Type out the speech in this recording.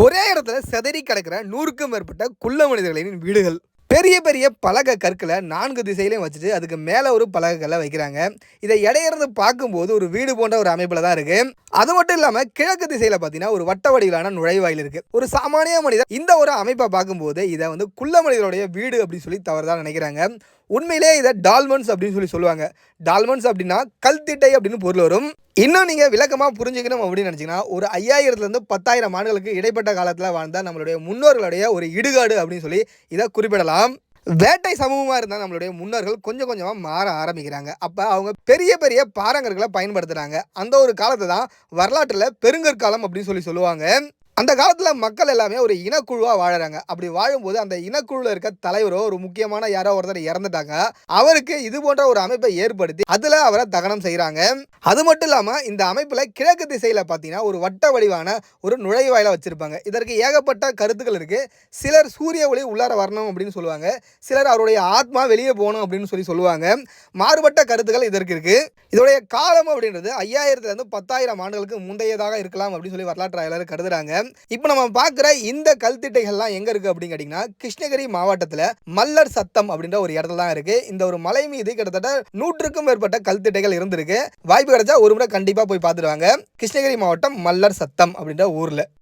ஒரே இடத்துல சிதறி கிடக்கிற நூறுக்கும் மேற்பட்ட குள்ள மனிதர்களின் வீடுகள். பெரிய பெரிய பலகை கற்களை நான்கு திசையிலையும் வச்சுட்டு அதுக்கு மேலே ஒரு பலகை கல்லை வைக்கிறாங்க. இதை இடையிறந்து பார்க்கும்போது ஒரு வீடு போன்ற ஒரு அமைப்பில் தான் இருக்கு. அது மட்டும் இல்லாமல் கிழக்கு திசையில் பார்த்தீங்கன்னா ஒரு வட்ட வடிவிலான நுழைவாயில் இருக்கு. ஒரு சாமானிய மனிதர் இந்த ஒரு அமைப்பை பார்க்கும்போது இதை வந்து குள்ள மனிதருடைய வீடு அப்படின்னு சொல்லி தவறுதான் நினைக்கிறாங்க. உண்மையிலே இதை டால்மன்ஸ் அப்படின்னு சொல்லி சொல்லுவாங்க. டால்மன்ஸ் அப்படின்னா கல்திட்டை அப்படின்னு பொருள் வரும். இன்னும் நீங்கள் விளக்கமாக புரிஞ்சுக்கணும் அப்படின்னு நினச்சிங்கன்னா ஒரு ஐயாயிரத்துலேருந்து பத்தாயிரம் ஆண்டுகளுக்கு இடைப்பட்ட காலத்தில் வாழ்ந்த நம்மளுடைய முன்னோர்களுடைய ஒரு இடுகாடு அப்படின்னு சொல்லி இதை குறிப்பிடலாம். வேட்டை சமூகமாக இருந்தால் நம்மளுடைய முன்னோர்கள் கொஞ்சம் கொஞ்சமாக மாற ஆரம்பிக்கிறாங்க. அப்போ அவங்க பெரிய பெரிய பாறங்கற்களை பயன்படுத்துகிறாங்க அந்த ஒரு காலத்தை தான் வரலாற்றில் பெருங்கற்காலம் அப்படின்னு சொல்லி சொல்லுவாங்க. அந்த காலத்தில் மக்கள் எல்லாமே ஒரு இனக்குழுவாக வாழறாங்க. அப்படி வாழும்போது அந்த இனக்குழுவில் இருக்க தலைவரோ ஒரு முக்கியமான யாரோ ஒருத்தர் இறந்துட்டாங்க. அவருக்கு இது போன்ற ஒரு அமைப்பை ஏற்படுத்தி அதில் அவரை தகனம் செய்கிறாங்க அது மட்டும் இல்லாமல் இந்த அமைப்பில் கிழக்கு திசையில் பார்த்தீங்கன்னா ஒரு வட்ட வடிவான ஒரு நுழைவாயில வச்சுருப்பாங்க. இதற்கு ஏகப்பட்ட கருத்துக்கள் இருக்குது சிலர் சூரிய ஒளி உள்ளார வரணும் அப்படின்னு சொல்லுவாங்க. சிலர் அவருடைய ஆத்மா வெளியே போகணும் அப்படின்னு சொல்லி சொல்லுவாங்க. மாறுபட்ட கருத்துக்கள் இதற்கு இருக்குது இதோடைய காலம் அப்படின்றது ஐயாயிரத்துலேருந்து பத்தாயிரம் ஆண்டுகளுக்கு முந்தையதாக இருக்கலாம் அப்படின்னு சொல்லி வரலாற்று ஆய்வாளர் கருதுறாங்க. இப்போ நம்ம பார்க்குற இந்த கல்திட்டைகள்லாம் எங்கே இருக்குது அப்படின்னு கேட்டிங்கன்னா கிருஷ்ணகிரி மாவட்டத்தில் மல்லர் சத்தம் அப்படின்ற ஒரு இடத்துல தான் இருக்குது இந்த ஒரு மலை மீது கிட்டத்தட்ட நூற்றுக்கும் மேற்பட்ட கல்திட்டைகள் இருந்திருக்கு. வாய்ப்பு கிடைச்சா ஒரு முறை கண்டிப்பாக போய் பார்த்துருவாங்க கிருஷ்ணகிரி மாவட்டம் மல்லர் சத்தம் அப்படின்ற ஊரில்.